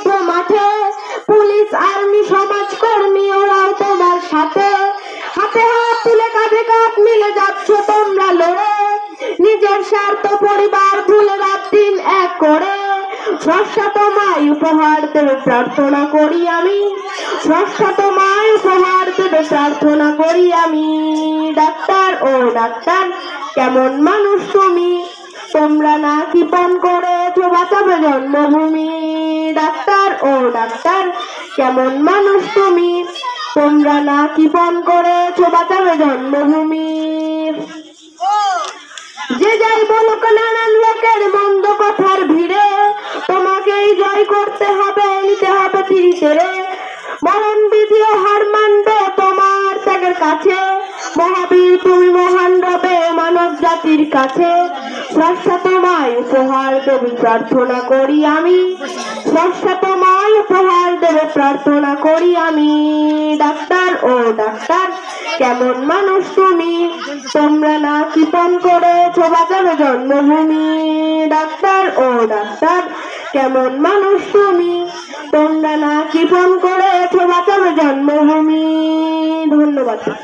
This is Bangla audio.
যুদ্ধ মাঠে পুলিশ, আর্মি, সমাজকর্মী, ওরাও তোমার সাথে। হাতে হাত তুলে কাঁধে কাঁধ মিলে যাচ্ছ তোমরা লড়ে। নিজের স্বার্থ পরিবার ভুলে রাত দিন এক করে। স্রষ্টা তোমায় উপহার দেবে প্রার্থনা করি আমি। স্রষ্টা তোমায় উপহার দেবে প্রার্থনা করি আমি। ডাক্তার ও ডাক্তার, কেমন মানুষ তুমি? তোমরা না কি পণ করেছ বাঁচাবে জন্মভূমি? ডাক্তার ও ডাক্তার, কেমন মানুষ তুমি? তোমরা না কি পণ করেছ বাঁচাবে জন্মভূমি যে যাই বলুক নানান লোকের মন্দ কথার ভিড়ে, তোমাকেই জয় করতে হবে, নিতে হবে তিরিশে রে। মরণ বিধিও হার মানবে তোমার ত্যাগের কাছে। মহাবীর, তুমি মহান রবে মানব জাতির কাছে। উপহার দেবে, প্রার্থনা করি আমি। স্রষ্টা তোমায় উপহার দেবে, প্রার্থনা করি আমি। ডাক্তার, ও ডাক্তার, কেমন মানুষ তুমি? তোমরা না কৃপন করেছ বাঁচাবে জন্মভূমি। ডাক্তার, ও ডাক্তার, কেমন মানুষ তুমি? তোমরা না কৃপন করেছ বাঁচাবে জন্মভূমি। ধন্যবাদ।